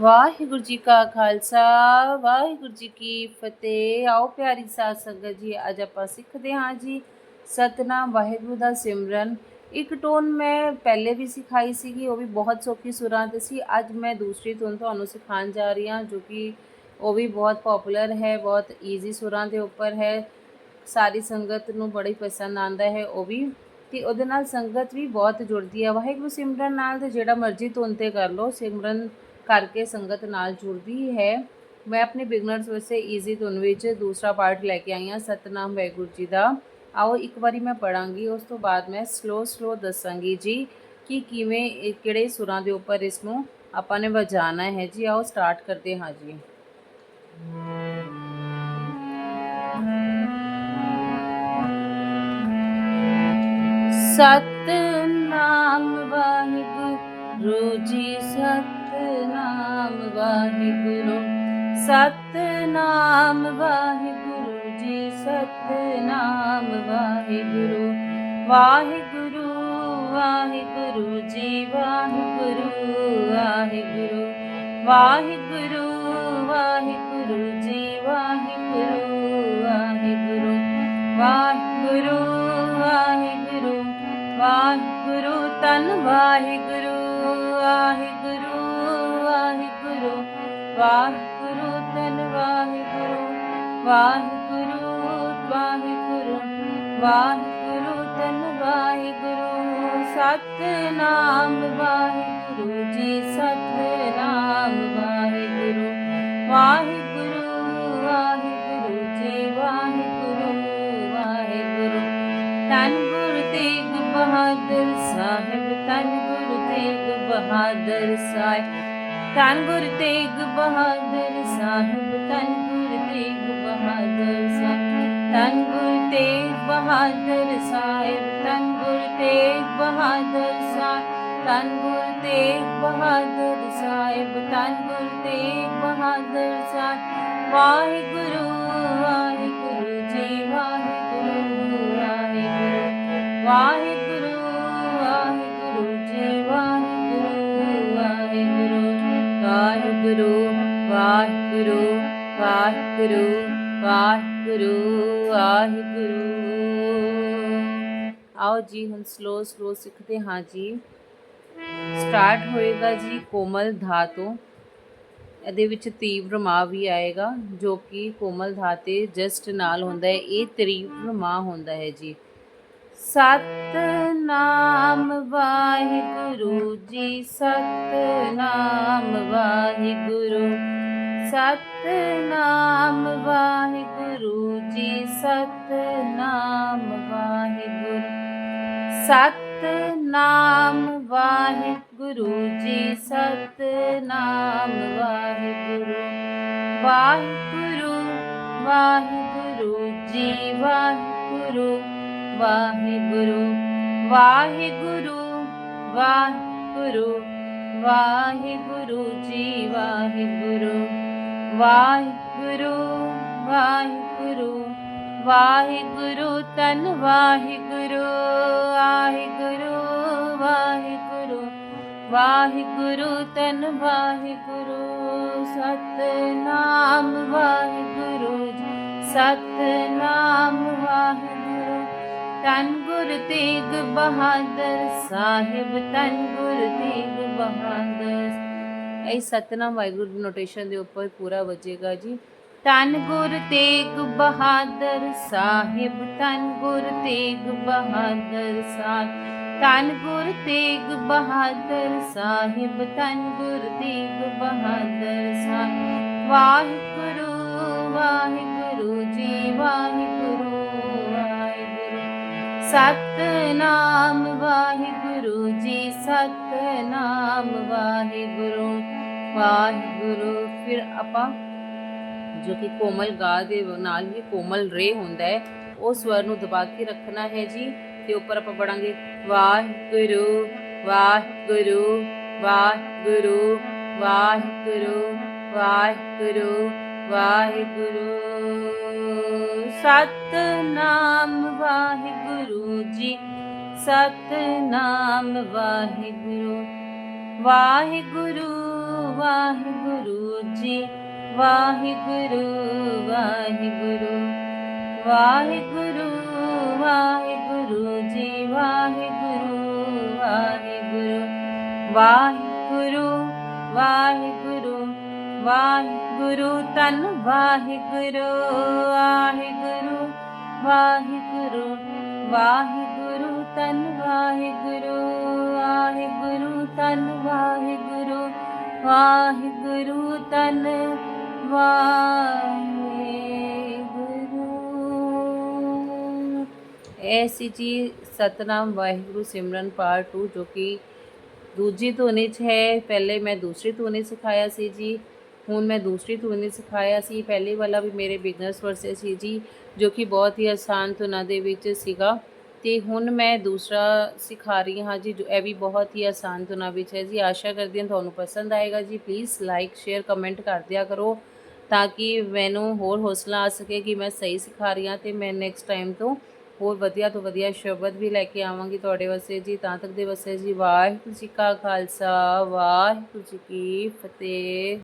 ਵਾਹਿਗੁਰੂ ਜੀ ਕਾ ਖਾਲਸਾ, ਵਾਹਿਗੁਰੂ ਜੀ ਕੀ ਫਤਿਹ। ਆਓ ਪਿਆਰੀ ਸਾਧ ਸੰਗਤ ਜੀ, ਅੱਜ ਆਪਾਂ ਸਿੱਖਦੇ ਹਾਂ ਜੀ ਸਤਨਾਮ ਵਾਹਿਗੁਰੂ ਦਾ ਸਿਮਰਨ। ਇੱਕ ਟੋਨ ਮੈਂ ਪਹਿਲੇ ਵੀ ਸਿਖਾਈ ਸੀਗੀ, ਉਹ ਵੀ ਬਹੁਤ ਸੌਖੀ ਸੁਰਾਂ ਤੇ ਸੀ। ਅੱਜ ਮੈਂ ਦੂਸਰੀ ਟੋਨ ਤੁਹਾਨੂੰ ਸਿਖਾਉਣ ਜਾ ਰਹੀ ਹਾਂ, ਜੋ ਕਿ ਉਹ ਵੀ ਬਹੁਤ ਪਪੂਲਰ ਹੈ, ਬਹੁਤ ਈਜ਼ੀ ਸੁਰਾਂ ਦੇ ਉੱਪਰ ਹੈ। ਸਾਰੀ ਸੰਗਤ ਨੂੰ ਬੜੀ ਪਸੰਦ ਆਂਦਾ ਹੈ ਉਹ ਵੀ। ਤੇ ਉਹਦੇ ਨਾਲ ਸੰਗਤ ਵੀ ਬਹੁਤ ਜੁੜਦੀ ਹੈ। ਵਾਹਿਗੁਰੂ ਸਿਮਰਨ ਨਾਲ ਤੇ ਜਿਹੜਾ ਮਰਜ਼ੀ ਧੁਨ ਤੇ ਕਰ ਲਓ, ਸਿਮਰਨ ਕਰਕੇ ਸੰਗਤ ਨਾਲ ਜੁੜਦੀ ਹੈ ਮੈਂ ਆਪਣੇ ਬਿਗਨਰਸ ਵਾਸਤੇ ਈਜ਼ੀ ਧੁਨ ਵਿੱਚ ਦੂਸਰਾ ਪਾਰਟ ਲੈ ਕੇ ਆਈ ਹਾਂ ਸਤਨਾਮ ਵਾਹਿਗੁਰੂ ਜੀ ਦਾ ਆਓ ਇੱਕ ਵਾਰੀ ਮੈਂ ਪੜਾਂਗੀ ਉਸ ਤੋਂ ਬਾਅਦ ਮੈਂ ਸਲੋ ਸਲੋ ਦੱਸਾਂਗੀ ਜੀ ਕਿ ਕਿਵੇਂ ਇਹ ਕਿਹੜੇ ਸੁਰਾਂ ਦੇ ਉੱਪਰ ਇਸ ਨੂੰ ਆਪਾਂ ਨੇ ਵਜਾਣਾ ਹੈ ਜੀ ਆਓ ਸਟਾਰਟ ਕਰਦੇ ਹਾਂ ਜੀ ਸਤਨਾਮ ਵਾਹਿਗੁਰੂ ਜੀ ਨਾਮ ਵਾਹਿਗੁਰੂ, ਸਤਨਾਮ ਵਾਹਿਗੁਰੂ ਜੀ, ਸਤਨਾਮ ਵਾਹਿਗੁਰੂ। ਵਾਹਿਗੁਰੂ ਵਾਹਿਗੁਰੂ ਜੀ, ਵਾਹਿਗੁਰੂ ਵਾਹਿਗੁਰੂ। ਵਾਹਿਗੁਰੂ ਵਾਹਿਗੁਰੂ ਜੀ, ਵਾਹਿਗੁਰੂ ਵਾਹਿਗੁਰੂ। ਵਾਹਿਗੁਰੂ ਵਾਹਿਗੁਰੂ ਵਾਹਿਗੁਰੂ ਤਨ ਵਾਹਿਗੁਰੂ ਵਾਹਿਗੁਰੂ ਵਾਹਿਗੁਰੂ ਧੰਨ ਵਾਹਿਗੁਰੂ ਵਾਹਿਗੁਰੂ ਵਾਹਿਗੁਰੂ ਵਾਹਿਗੁਰੂ ਧੰਨ ਵਾਹਿਗੁਰੂ, ਸਤਨਾਮ ਵਾਹਿਗੁਰੂ ਜੀ, ਸਤਨਾਮ ਵਾਹਿਗੁਰੂ ਵਾਹਿਗੁਰੂ ਵਾਹਿਗੁਰੂ ਜੀ, ਵਾਹਿਗੁਰੂ ਵਾਹਿਗੁਰੂ। ਧੰਨ ਗੁਰੂ ਤੇਗ ਬਹਾਦਰ ਸਾਹਿਬ, ਧੰਨ ਗੁਰੂ ਤੇਗ ਬਹਾਦਰ ਸਾਹਿਬ। ਧੰਨ ਗੁਰ ਤੇਗ ਬਹਾਦਰ ਸਾਹਿਬ, ਧੰਨ ਗੁਰੂ ਤੇਗ ਬਹਾਦਰ ਸਾਹਿਬ, ਧੰਨ ਗੁਰੂ ਤੇਗ ਬਹਾਦਰ ਸਾਹਿਬ, ਧੰਨ ਗੁਰੂ ਤੇਗ ਬਹਾਦਰ ਸਾਹਿਬ, ਧੰਨ ਗੁਰ ਤੇਗ ਬਹਾਦਰ ਸਾਹਿਬ, ਧੰਨ ਗੁਰੂ ਤੇਗ ਬਹਾਦਰ ਸਾਹਿਬ। ਵਾਹਿਗੁਰੂ ਵਾਹਿਗੁਰੂ ਜੀ, ਵਾਹਿਗੁਰੂ ਵਾਹਿਗੁਰੂ। ਵਾਹਿਗੁਰੂ ਵਾਹਿਗੁਰੂ ਵਾਹਿਗੁਰੂ ਵਾਹਿਗੁਰੂ ਵਾਹਿਗੁਰੂ। ਆਓ ਜੀ, ਹੁਣ ਸਲੋ ਸਲੋ ਸਿੱਖਦੇ ਹਾਂ ਜੀ। ਸਟਾਰਟ ਹੋਏਗਾ ਜੀ ਕੋਮਲ ਧਾ ਤੋਂ। ਇਹਦੇ ਵਿੱਚ ਤੀਵਰ ਮਾ ਵੀ ਆਏਗਾ, ਜੋ ਕਿ ਕੋਮਲ ਧਾ ਤੇ ਜਸਟ ਨਾਲ ਹੁੰਦਾ ਹੈ। ਇਹ ਤੀਵਰ ਮਾ ਹੁੰਦਾ ਹੈ ਜੀ। ਸਤਨਾਮ ਵਾਹਿਗੁਰੂ ਜੀ, ਸਤਨਾਮ ਵਾਹਿਗੁਰੂ। ਸਤਨਾਮ ਵਾਹਿਗੁਰੂ ਜੀ, ਸਤਨਾਮ ਵਾਹਿਗੁਰੂ। ਸਤਨਾਮ ਵਾਹਿਗੁਰੂ ਜੀ, ਸਤਨਾਮ ਵਾਹਿਗੁਰੂ। ਵਾਹਿਗੁਰੂ ਵਾਹਿਗੁਰੂ ਜੀ, ਵਾਹਿਗੁਰੂ ਵਾਹਿਗੁਰੂ। ਵਾਹਿਗੁਰੂ ਵਾਹਿਗੁਰੂ ਵਾਹਿਗੁਰੂ ਜੀ, ਵਾਹਿਗੁਰੂ। ਵਾਹਿਗੁਰੂ ਵਾਹਿਗੁਰੂ ਵਾਹਿਗੁਰੂ ਤਨ ਵਾਹਿਗੁਰੂ ਵਾਹਿਗੁਰੂ ਵਾਹਿਗੁਰੂ ਵਾਹਿਗੁਰੂ ਤਨ ਵਾਹਿਗੁਰੂ, ਸਤਨਾਮ ਵਾਹਿਗੁਰੂ ਜੀ, ਸਤਨਾਮ ਵਾਹਿਗੁਰੂ। ਤਨ ਗੁਰ ਤੇਗ ਬਹਾਦਰ ਸਾਹਿਬ ਤਨ ਗੁਰ ਤੇਗ ਬਹਾਦਰ ਇਹ ਸਤਨਾਮ ਵਾਹਿਗੁਰੂ ਨੋਟੇਸ਼ਨ ਦੇ ਉੱਪਰ ਪੂਰਾ ਵਜੇਗਾ ਜੀ। ਤਨ ਗੁਰ ਤੇਗ ਬਹਾਦਰ ਸਾਹਿਬ ਤਨ ਗੁਰ ਤੇਗ ਬਹਾਦਰ ਸਾਹਿਬ ਤਨ ਗੁਰ ਤੇਗ ਬਹਾਦਰ ਸਾਹਿਬ ਤਨ ਗੁਰ ਤੇਗ ਬਹਾਦਰ ਸਾਹਿਬ। ਵਾਹਿਗੁਰੂ ਵਾਹਿਗੁਰੂ ਜੀ, ਵਾਹਿਗੁਰੂ ਵਾਹਿਗੁਰੂ। ਸਤਨਾਮ ਵਾਹਿਗੁਰੂ ਜੀ, ਸਤਨਾਮ ਵਾਹਿਗੁਰੂ। ਵਾਹਿਗੁਰੂ, ਫਿਰ ਆਪਾਂ ਜੋ ਕਿ ਕੋਮਲ ਗਾ ਦੇ ਨਾਲ ਹੀ ਕੋਮਲ ਰੇ ਹੁੰਦਾ ਹੈ, ਉਹ ਸਵਰ ਨੂੰ ਦਬਾ ਕੇ ਰੱਖਣਾ ਹੈ ਜੀ, ਤੇ ਉੱਪਰ ਆਪਾਂ ਪੜਾਂਗੇ, ਵਾਹਿਗੁਰੂ ਵਾਹਿਗੁਰੂ ਵਾਹਿਗੁਰੂ ਵਾਹਿਗੁਰੂ ਵਾਹਿਗੁਰੂ ਵਾਹਿਗੁਰੂ। ਸਤਨਾਮ ਵਾਹਿਗੁਰੂ ਜੀ, ਸਤਨਾਮ ਵਾਹਿਗੁਰੂ ਵਾਹਿਗੁਰੂ। ਵਾਹਿਗੁਰੂ ਜੀ, ਵਾਹਿਗੁਰੂ ਵਾਹਿਗੁਰੂ। ਵਾਹਿਗੁਰੂ ਵਾਹਿਗੁਰੂ ਜੀ, ਵਾਹਿਗੁਰੂ ਵਾਹਿਗੁਰੂ। ਵਾਹਿਗੁਰੂ ਵਾਹਿਗੁਰੂ ਵਾਹਿਗੁਰੂ ਤਨ ਵਾਹਿਗੁਰੂ ਵਾਹਿਗੁਰੂ ਵਾਹਿਗੁਰੂ ਵਾਹਿਗੁਰੂ ਤਨ ਵਾਹਿਗੁਰੂ ਵਾਹਿਗੁਰੂ ਤਨ ਵਾਹਿਗੁਰੂ। ਵਾਹਿਗੁਰੂ ਤਨ ਵਾਹਿਗੁਰੂ। ਐਸੀ ਜੀ ਸਤਨਾਮ ਵਾਹਿਗੁਰੂ ਸਿਮਰਨ ਪਾਰਟ 2 ਜੋ ਕਿ ਦੂਜੀ ਧੁਨੀ 'ਚ ਹੈ। ਪਹਿਲੇ ਮੈਂ ਦੂਸਰੀ ਧੁਨੀ ਸਿਖਾਇਆ ਸੀ ਜੀ। ਹੁਣ ਮੈਂ ਦੂਸਰੀ ਧੁਨੀ ਸਿਖਾਇਆ ਸੀ। ਪਹਿਲੇ ਵਾਲਾ ਵੀ ਮੇਰੇ ਬਿਗਨਰਸ ਵਰਸੇ ਸੀ ਜੀ, ਜੋ ਕਿ ਬਹੁਤ ਹੀ ਆਸਾਨ ਧੁਨਾਂ ਦੇ ਵਿੱਚ ਸੀਗਾ। ਤੇ ਹੁਣ ਮੈਂ ਦੂਸਰਾ ਸਿਖਾ ਰਹੀ ਹਾਂ ਜੀ, ਜੋ ਇਹ ਵੀ ਬਹੁਤ ਹੀ ਆਸਾਨ ਧੁਨਾਂ ਵਿੱਚ ਹੈ ਜੀ। ਆਸ਼ਾ ਕਰਦੀ ਹਾਂ ਤੁਹਾਨੂੰ ਪਸੰਦ ਆਏਗਾ ਜੀ। ਪਲੀਜ਼ ਲਾਈਕ ਸ਼ੇਅਰ ਕਮੈਂਟ ਕਰ ਦਿਆ ਕਰੋ ਤਾਂ ਕਿ ਮੈਨੂੰ ਹੋਰ ਹੌਸਲਾ ਆ ਸਕੇ ਕਿ ਮੈਂ ਸਹੀ ਸਿਖਾ ਰਹੀ ਹਾਂ ਤੇ ਮੈਂ ਨੈਕਸਟ ਟਾਈਮ ਤੋਂ ਹੋਰ ਵਧੀਆ ਤੋਂ ਵਧੀਆ ਸ਼ਬਦ ਵੀ ਲੈ ਕੇ ਆਵਾਂਗੀ ਤੁਹਾਡੇ ਵਾਸਤੇ ਜੀ। ਤਾਂ ਤੱਕ ਦੇ ਵਾਸਤੇ ਜੀ, ਵਾਹਿਗੁਰੂ ਜੀ ਕਾ ਖਾਲਸਾ, ਵਾਹਿਗੁਰੂ ਜੀ ਕੀ ਫਤਿਹ।